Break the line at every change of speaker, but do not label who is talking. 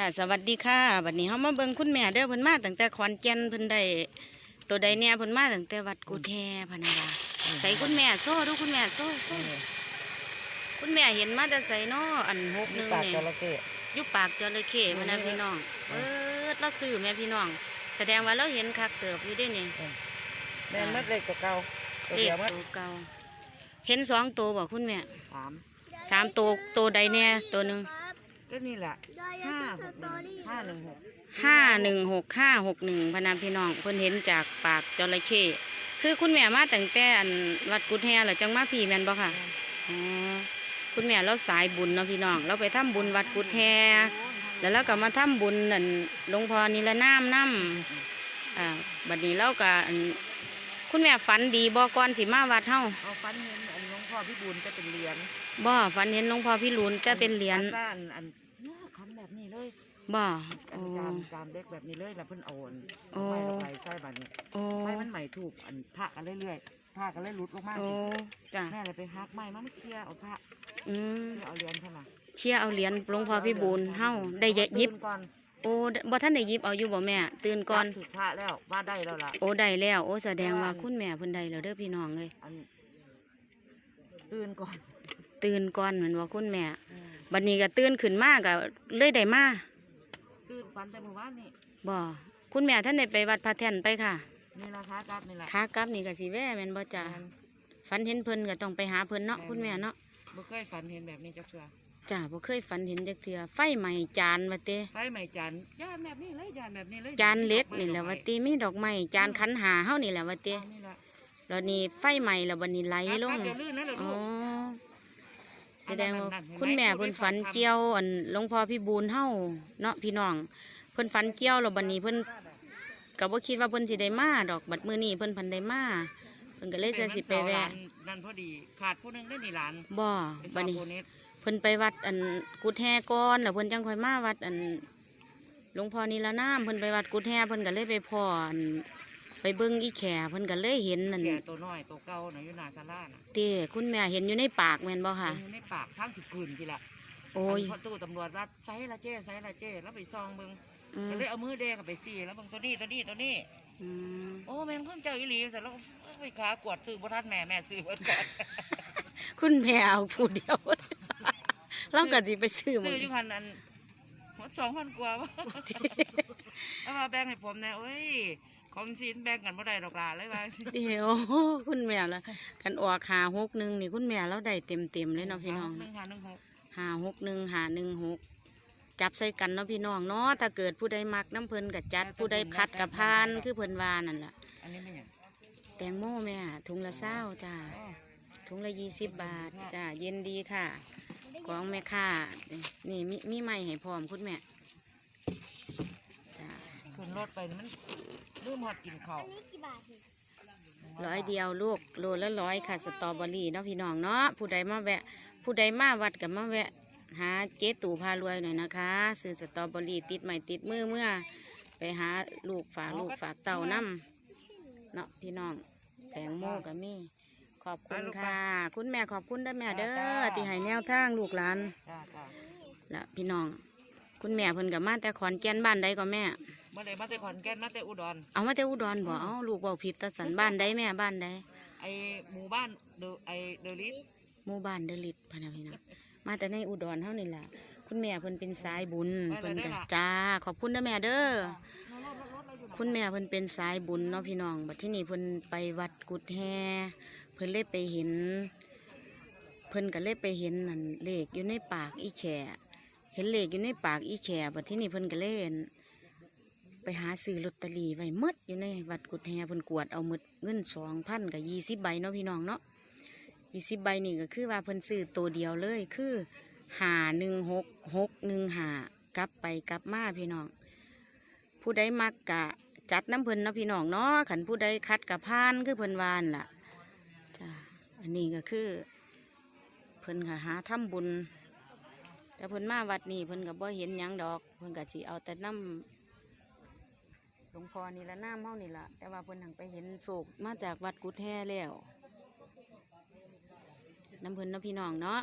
จ้าสวัสดีค่ะบัดนี้เฮามาเบิ่งคุณแม่เด้อเพิ่นมาตั้งแต่ขอนแก่นเพิ่นได้ตัวใดเนี่ยเพิ่นมาตั้งแต่วัดกูแทพะนะว่าใส่คุณแม่โซ่ดูคุณแม่โซ่โซ่คุณแม่เห็นมาแต่ใส่น้ออันหกหนึง
ปาก
นี่
จระเข้
อยู่ปากจระเข้พะนะพี่น้องเปิดเราซื้อแม่พี่น้อง แสดงว่าเราเห็นคักเติบอยู่เด้นี่
แม่นมัดเล็กกว่าเก่าตัว
เล
เดี
ข
ยวมัด
ตัวเก่าเห็นสองตัวบ่คุณแม่
สาม
สามตัวตัวใดเนี่ยตัวหนึง
ก็นี่แหละห้าหกหนึ่งห้าหนึ่งหก
ห้าหนึ่งหกห้าหกหนึ่งพะนาพี่น้องเพิ่นเห็นจากปากจระเข้คือคุณแม่มาตั้งแต่อันวัดกุดแฮหรือจังมาพี่แม่นบ่ค่ะอ๋อคุณแม่เราสายบุญเนาะพี่น้อง เราไปทำบุญวัดกุดแฮแล้วเราก็มาทำบุญนั่นหลวงพ่อนิรนามนํอ่าบัดนี้เราก็อันคุณแม่ฝันดีบ่ก่อนสิมาวัดเฮา
เอาฟันเห็น อันหลวงพ่อพี่บุญจะเป็นเหรียญ
บ่ฝันเห็นหลวงพ่อพี่หลุนจะเป็นเหรียญ
ด้านอันเนี่ยคันแบบนี้เลย
บ่
อั
โอ้
นจานจานเล็กแบบนี้เลยแล้วเพิ่นเอาอัน
โอ้
ไม่ละไปใส่บัดนี้
โอ้
ไม้มันใหม่ถูกอันพระกันเรื่อยๆพระกันเลยหลุดลงมา
โอ้จ้ะ
แม่เลยไปฮักไม้มาไม่เคลียร์เอาพระ
อืม
เพื่อเอาเหรียญเข้ามา
เชียร์เอาเหรียญหลวงพ่อพี่บุญเฮาได้หยิบ
ตื่นก่อน
โอ้บ่ท่านได้หยิบเอาอยู่บ่แม่ ตื่นก่อน
จับถือพระแล้วว่าได้แล้วล่ะ
โอ้ได้แล้ว โอ้แสดงว่าคุณแม่เพิ่นได้แล้วเด้อพี่น้องเอ้ย
อัน ตื่นก่อน
ตื่นก่อนเหมือนว่าคุณแม่
อืม
บัดนี้ก็ตื่นขึ้นมาก็เลยได้มา
ตื่นฟันแต่เมื่อวานนี่
บ่คุณแม่ท่านได้ไปวัดพระแท่นไปค่ะ
นี่ราคาจับนี่แหละ
ขากลับนี่ก็สิแว่แม่นบ่จ้ะฝันเห็นเพิ่นก็ต้องไปหาเพิ่นเนาะคุณแม่เนาะ
บ่เคยฝันเห็นแบบนี้จักเทื่อ
จ้าบ่เคยฝันเห็นจักเทื่อไฟไหม้จานว่าเต
ไฟไหม้จานยานแบบนี้เลยยานแบบนี้เลย
จานเล็กนี่แหละว่าเตมีดอกไม้จานขันหาเฮานี่แหละว่าเต
จานนี่แหละ
แล้วนี่ไฟไหม้แล้วบัดนี้ไหลลง
ครับเดี๋ยวลื่นนะเดี๋ยว
อ๋
ลู
อกแสดงว่า
นั่นๆเห็นไหม
คุณแม่เพิ่นฝันเกี่ยวอันหลวงพ่อพี่บูนเฮาเนาะพี่น้อง เพิ่นฝันเกี่ยวแล้วบัดนี้เพิ่นก็บ่คิดว่าเพิ่นสิได้มาดอกบัดมื้อนี้เพิ่นพันได้มาเพิ่นก็เลยจะสิไปแวะ
นั่นพอดีขาดผู้หนึงได้นี่หลาน
บ่
เป็น
บัด
สาว
นี้
โบนิส
เพิ่นไปวัดอันกุดแฮก่อนแล้วเพิ่นจังค่อยมาวัดอันหลวงพ่อนิรนามเพิ่นไปวัดกุดแฮเพิ่นก็เลยไปพ้ออันไป เบิ่งอีแขเพิ่นก็เลยเห็นนั่น
แก่ตัวน้อยตัวเก่าน่ะอยู่หน้าศาลาน่ะ
เต้คุณแม่เห็นอยู่ในปากแม่นบ่ค่ะ
อยู่ในปากทางสิกืนทีละ
โอ้ย
นพอตู้ตำรวจว่าไซละเจ้ไซละเจ้แล้วไปซองเบิ่ง
อืม
ก็เลยเอามือแดงกับไปซี่แล้วเบิ่งตัวนี้ตัวนี้ตัวนี้
อืม
โอ้แม่นคนเจ้าอีหลีเสร็จแล้วก็ไปขากวดซื้อบ่ทันแม่แม่ซื้อเบิดก่อน
คุณแม่เอาผู้เดียว เราก็สิไปซื้อหม
ซื้อ
ด
อยู่พันอันหมดสองพันกว่าวะเอามาแบ่งให้ผมแน่โอ้ย ของสินแบ่งกันบ่ได้ดอกลาเลยว่า
เดี๋ยวคุณแม่ละกันออกหาหกหนึ่งนี่คุณแม่เราได้เต็มเต็มๆเลยเนาะพี่น้อง
หนึ่งหาหนึ่งหก
หาหกหนึ่งหาหนึ่งหกจับใส่กันเนาะพี่น้องเนาะถ้าเกิดผู้ใดมักน้ำเพลินกับจัดผู้ใดคัดกับพานคือเพลินวานั่นแหละ
อันนี้ไม่หยัง
แตงโมแม่ถุงละเศร้าจ้า
อ๋อ
ถุงละยี่สิบบาทจ้าเย็นดีค่ะ ของแม่ค่านี่มีมีไม้ให้พร้อมคุณแม่จ้า
ขึ้ นรถไปมันลืมหอดกินข้าว
ร้อยเดียวลูกโลละร้อยค่ะสตรอเบอรี่เนาะพี่น้องเนาะผู้ใดมาแวะ ผู้ใดมาวัดกับมาแวะ หาเจ๊ตู่พารวยหน่อยนะคะซื้อสตรอเบอรี่ติดใหม่ติดมือเมื่อ ไปหาลูกฝากลูกฝากเต่าน้ำเนาะพี่น้องแตงโมกับมี่ขอบคุณค่ะ คุณแม่ขอบคุณเด้อแม่เด้อที่ให้แนวทางลูกหลาน
จ้าจ้า
ละพี่น้อง คุณแม่เพิ่นกับมาแต่ขอนแก่นบ้านใดก็แม่
เมื่อใดมาแต่ขอนแก่นมาแต่อุดร
เอามาแต่อุดรบ่เอาลูกเบาผิดตาสันบ้านใดแม่บ้านใด
ไอหมู่บ้านเดอไอเดอลิส
หมู่บ้านเดลิดพะนะพี่น้องมาแต่ในอุดรเท่านี่แหละคุณแม่เพิ่นเป็นสายบุญเพิ่นก็จ้าขอบคุณเด้อแม่เด้อคุณแม่เพิ่นเป็นสายบุญเนาะพี่น้องบัดที่นี่เพิ่นไปวัดกุดแฮเพิ่นเลยไปเห็น เพิ่นก็เลยไปเห็นนั่นเลขอยู่ในปากอีแขเห็นเลขอยู่ในปากอีแขบัดที่นี่เพิ่นก็เลยเห็น ไปหาซื้อลอตเตอรี่ไว้มดอยู่ในวัดกุดแฮเพิ่นกวดเอามดเงินสองพันกับยี่สิบใบเนาะพี่น้องเนาะยี่สิบใบนี่ก็คือว่าเพิ่นซื้อตัวเดียวเลยคือหาหนึ่งหกหกหนึ่งหากลับไปกลับมาพี่น้อง ผู้ใดมักกะจัดน้ำเพิ่นเนาะพี่น้องเนาะขันผู้ใดคัดกะพานคือเพิ่นวานล่ะจ้าอันนี้ก็คือ เพิ่นก็หาทำบุญแต่เพิ่นมาวัดนี้เพิ่นก็บ่เห็นหยังดอก เพิ่นก็สิเอาแต่น้ำ งพ่อนี่ละน้ำเฮานี่ละแต่ว่าเพิ่นหังไปเห็นโศกมาจากวัดกุดแท้แล้วน้ำเพิ่นเนาะพี่น้องเนาะ